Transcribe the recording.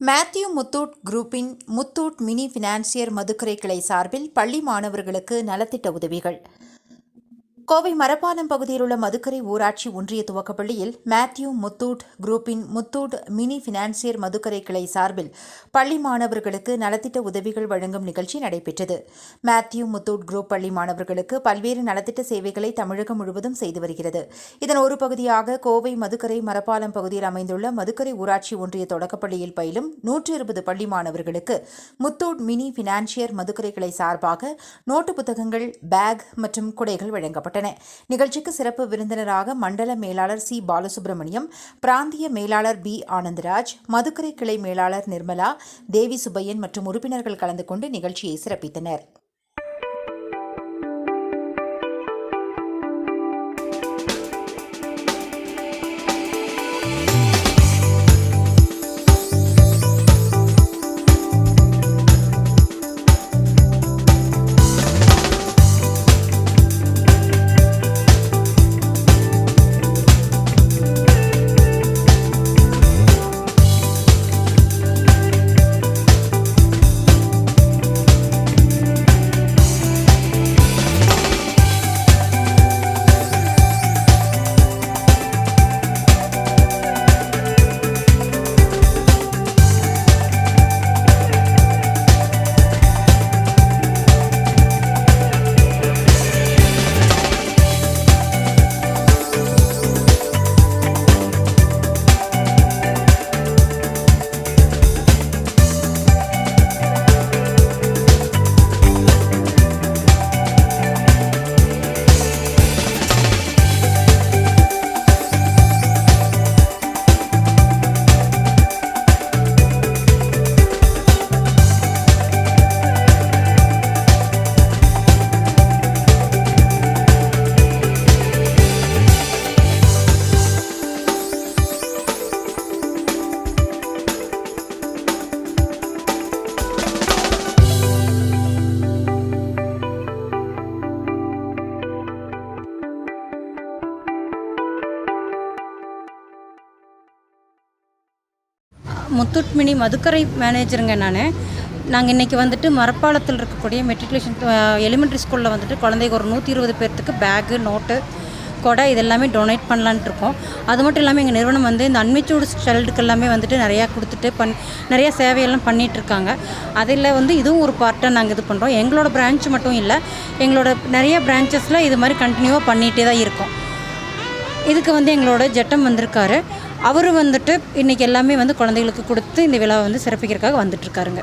Matthew Muthoot குரூப்பின் Muthoot mini financier Madukkarai கிளை சார்பில் பள்ளி மாணவர்களுக்கு நலத்திட்ட உதவிகள். கோவை மரப்பாலம் பகுதியில் உள்ள மதுக்கரை ஊராட்சி ஒன்றிய துவக்கப்பள்ளியில் மேத்யூ முத்தூட் குரூப்பின் முத்தூட் மினி பினான்சியர் மதுக்கரை கிளை சார்பில் பள்ளி மாணவர்களுக்கு நலத்திட்ட உதவிகள் வழங்கும் நிகழ்ச்சி நடைபெற்றது. மேத்யூ முத்தூட் குரூப் பள்ளி மாணவர்களுக்கு பல்வேறு நலத்திட்ட சேவைகளை தமிழகம் முழுவதும் செய்து வருகிறது. இதன் ஒரு பகுதியாக கோவை மதுக்கரை மரப்பாலம் பகுதியில் அமைந்துள்ள மதுக்கரை ஊராட்சி ஒன்றிய தொடக்கப்பள்ளியில் பயிலும் நூற்று இருபது பள்ளி மாணவர்களுக்கு முத்தூட் மினி பினான்சியர் மதுக்கரை கிளை சார்பாக நோட்டு புத்தகங்கள் பேக் மற்றும் குடைகள் வழங்கப்பட்டன நிகழ்ச்சிக்கு சிறப்பு விருந்தினராக மண்டல மேலாளர் சி. பாலசுப்ரமணியம் பிராந்திய மேலாளர் பி. ஆனந்தராஜ் மதுக்கரை கிளை மேலாளர் நிர்மலா தேவி சுபையன் மற்றும் உறுப்பினர்கள் கலந்து கொண்டு நிகழ்ச்சியை சிறப்பித்தனர். முத்தூட் மினி மதுக்கரை மேனேஜருங்க நான். நாங்கள் இன்றைக்கி வந்துட்டு மரப்பாலத்தில் இருக்கக்கூடிய மெட்ரிகுலேஷன் எலிமெண்ட்ரி ஸ்கூலில் வந்துட்டு குழந்தைங்க ஒரு நூற்றி இருபது பேர்த்துக்கு பேகு நோட்டு கொடை இதெல்லாமே டொனேட் பண்ணலான்ட்டு இருக்கோம். அது மட்டும் இல்லாமல் எங்கள் நிறுவனம் வந்து இந்த அன்மெச்சூர்டு சைல்டுக்கு எல்லாமே வந்துட்டு நிறையா கொடுத்துட்டு பண் நிறையா சேவையெல்லாம் பண்ணிகிட்டு இருக்காங்க. அதில் வந்து இதுவும் ஒரு பார்ட்டாக நாங்கள் இது பண்ணுறோம் எங்களோட பிரான்ச் மட்டும் இல்லை எங்களோட நிறைய பிரான்ச்சஸில் இது மாதிரி கண்டினியூவாக பண்ணிகிட்டே தான் இருக்கோம். இதுக்கு வந்து எங்களோட ஜட்டம் வந்திருக்காரு. அவர் வந்துட்டு இன்றைக்கி எல்லாமே வந்து குழந்தைகளுக்கு கொடுத்து இந்த விழாவை வந்து சிறப்பிக்கிறதுக்காக வந்துட்டுருக்காருங்க